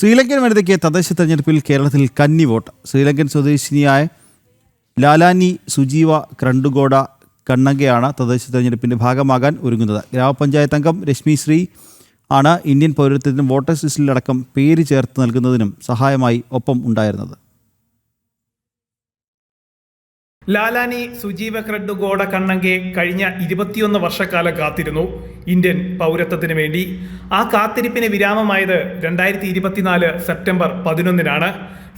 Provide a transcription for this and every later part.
ശ്രീലങ്കൻ വനിതയ്ക്ക് തദ്ദേശ തെരഞ്ഞെടുപ്പിൽ കേരളത്തിൽ കന്നി വോട്ട്. ശ്രീലങ്കൻ സ്വദേശിനിയായ ലാലാനി സുജീവ ക്രണ്ടുഗോഡ കണ്ണങ്കയാണ് തദ്ദേശ തെരഞ്ഞെടുപ്പിന്റെ ഭാഗമാകാൻ ഒരുങ്ങുന്നത്. ഗ്രാമപഞ്ചായത്ത് അംഗം രശ്മി ശ്രീ ആണ് ഇന്ത്യൻ പൗരത്വത്തിനും വോട്ടേഴ്സ് ലിസ്റ്റിലടക്കം പേര് ചേർത്ത് നൽകുന്നതിനും സഹായമായി ഒപ്പം ഉണ്ടായിരുന്നത്. ലാലാനി സുജീവ ക്രെഡ് ഗോഡ കണ്ണങ്കെ കഴിഞ്ഞ ഇരുപത്തിയൊന്ന് വർഷക്കാലം കാത്തിരുന്നു ഇന്ത്യൻ പൗരത്വത്തിന് വേണ്ടി. ആ കാത്തിരിപ്പിന് വിരാമമായത് രണ്ടായിരത്തി ഇരുപത്തിനാല് സെപ്റ്റംബർ പതിനൊന്നിനാണ്.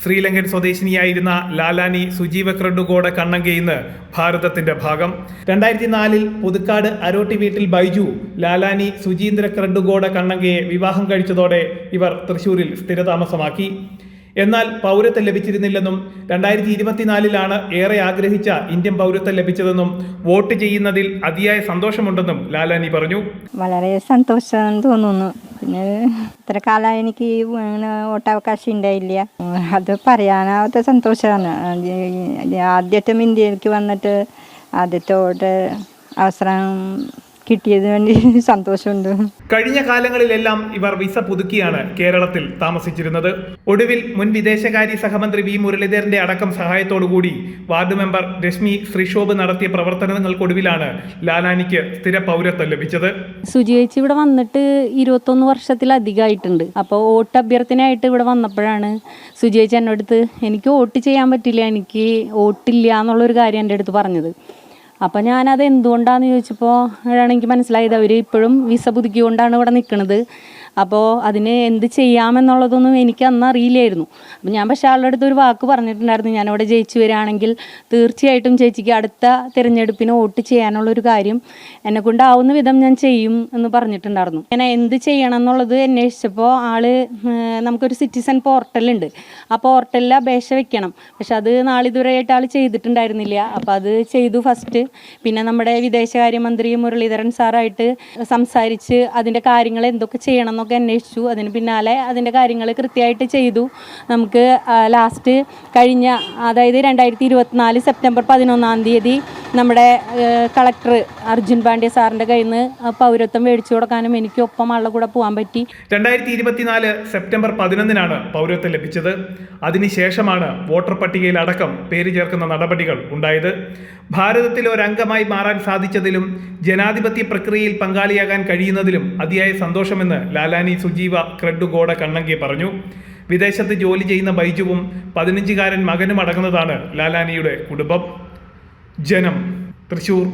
ശ്രീലങ്കൻ സ്വദേശിനിയായിരുന്ന ലാലാനി സുജീവ ക്രെഡുഗോഡ കണ്ണങ്കെ ഇന്ന് ഭാരതത്തിന്റെ ഭാഗം. രണ്ടായിരത്തി നാലിൽ പുതുക്കാട് അരോട്ടി വീട്ടിൽ ബൈജു ലാലാനി സുജീന്ദ്ര ക്രെഡുഗോഡ കണ്ണങ്കയെ വിവാഹം കഴിച്ചതോടെ ഇവർ തൃശൂരിൽ സ്ഥിരതാമസമാക്കി. എന്നാൽ പൗരത്വം ലഭിച്ചിരുന്നില്ലെന്നും രണ്ടായിരത്തി ഇരുപത്തിനാലിലാണ് ഏറെ ആഗ്രഹിച്ച ഇന്ത്യൻ പൗരത്വം ലഭിച്ചതെന്നും വോട്ട് ചെയ്യുന്നതിൽ അതിയായ സന്തോഷമുണ്ടെന്നും ലാലാനി പറഞ്ഞു. വളരെ സന്തോഷം തോന്നുന്നു. പിന്നെ ഇത്ര കാലം എനിക്ക് വോട്ടവകാശം ഉണ്ടായില്ല. അത് പറയാനാവാത്ത സന്തോഷമാണ്. ആദ്യത്തെ ഇന്ത്യയിലേക്ക് വന്നിട്ട് ആദ്യത്തെ വോട്ട് അവസരം കിട്ടിയതിന് വേണ്ടി സന്തോഷമുണ്ട്. കഴിഞ്ഞ കാലങ്ങളിലെല്ലാം ഇവർ വിസ പുതുക്കിയാണ് കേരളത്തിൽ താമസിച്ചിരുന്നത്. ഒടുവിൽ മുൻ വിദേശകാര്യ സഹമന്ത്രി വി മുരളീധരന്റെ അടക്കം സഹായത്തോടുകൂടി വാർഡ് മെമ്പർ രശ്മി ശ്രീശോഭ് നടത്തിയ പ്രവർത്തനങ്ങൾക്കൊടുവിലാണ് ലാലാനിക്ക് സ്ഥിര പൗരത്വം ലഭിച്ചത്. സുജി ചേച്ചി ഇവിടെ വന്നിട്ട് ഇരുപത്തൊന്ന് വർഷത്തിലധികമായിട്ടുണ്ട്. അപ്പോൾ വോട്ട് അഭ്യർത്ഥനയായിട്ട് ഇവിടെ വന്നപ്പോഴാണ് സുജി ചേച്ചി എന്നോട് എനിക്ക് വോട്ട് ചെയ്യാൻ പറ്റില്ല എനിക്ക് വോട്ടില്ല എന്നുള്ളൊരു കാര്യം എന്റെ അടുത്ത് പറഞ്ഞത്. അപ്പം ഞാനത് എന്തുകൊണ്ടാണെന്ന് ചോദിച്ചപ്പോൾ എനിക്ക് മനസ്സിലായത്. അവർ ഇപ്പോഴും വിസ പുതുക്കിക്കൊണ്ടാണ് ഇവിടെ നിൽക്കുന്നത് അപ്പോൾ അതിന് എന്ത് ചെയ്യാമെന്നുള്ളതൊന്നും എനിക്ക് അന്ന് അറിയില്ലായിരുന്നു. അപ്പം ഞാൻ പക്ഷേ ആളുടെ അടുത്ത് ഒരു വാക്ക് പറഞ്ഞിട്ടുണ്ടായിരുന്നു. ഞാനിവിടെ ജയിച്ചു വരികയാണെങ്കിൽ തീർച്ചയായിട്ടും ചേച്ചിക്ക് അടുത്ത തിരഞ്ഞെടുപ്പിന് വോട്ട് ചെയ്യാനുള്ളൊരു കാര്യം എന്നെ കൊണ്ടാവുന്ന വിധം ഞാൻ ചെയ്യും എന്ന് പറഞ്ഞിട്ടുണ്ടായിരുന്നു. ഞാൻ എന്ത് ചെയ്യണം എന്നുള്ളത് അന്വേഷിച്ചപ്പോൾ ആൾ നമുക്കൊരു സിറ്റിസൺ പോർട്ടലുണ്ട്. ആ പോർട്ടലിൽ അപേക്ഷ വെക്കണം. പക്ഷെ അത് നാളിതുവരെയായിട്ട് ആൾ ചെയ്തിട്ടുണ്ടായിരുന്നില്ല. അപ്പോൾ അത് ചെയ്തു ഫസ്റ്റ്. പിന്നെ നമ്മുടെ വിദേശകാര്യമന്ത്രി മുരളീധരൻ സാറായിട്ട് സംസാരിച്ച് അതിന്റെ കാര്യങ്ങൾ എന്തൊക്കെ ചെയ്യണം എന്നൊക്കെ അന്വേഷിച്ചു. അതിന് പിന്നാലെ അതിന്റെ കാര്യങ്ങൾ കൃത്യമായിട്ട് ചെയ്തു. നമുക്ക് ലാസ്റ്റ് കഴിഞ്ഞ അതായത് രണ്ടായിരത്തി ഇരുപത്തിനാല് സെപ്റ്റംബർ പതിനൊന്നാം തീയതി നമ്മുടെ കളക്ടർ അർജുൻ പാണ്ഡ്യ സാറിന്റെ കയ്യിൽ നിന്ന് പൗരത്വം മേടിച്ചു കൊടുക്കാനും എനിക്ക് ഒപ്പം ആളുടെ കൂടെ പോകാൻ പറ്റി. രണ്ടായിരത്തി ഇരുപത്തിനാല് സെപ്റ്റംബർ പതിനൊന്നിനാണ് പൗരത്വം ലഭിച്ചത്. അതിനുശേഷമാണ് വോട്ടർ പട്ടികയിൽ അടക്കം പേര് ചേർക്കുന്ന നടപടികൾ ഉണ്ടായത്. ഭാരതത്തിലെ ഒരംഗമായി മാറാൻ സാധിച്ചതിലും ജനാധിപത്യ പ്രക്രിയയിൽ പങ്കാളിയാകാൻ കഴിയുന്നതിലും അതിയായ സന്തോഷമെന്ന് ലാലാനി സുജീവ ക്രെഡുഗോഡ കണ്ണങ്കി പറഞ്ഞു. വിദേശത്ത് ജോലി ചെയ്യുന്ന ബൈജുവും പതിനഞ്ചുകാരൻ മകനും അടങ്ങുന്നതാണ് ലാലാനിയുടെ കുടുംബം. ജനം തൃശ്ശൂർ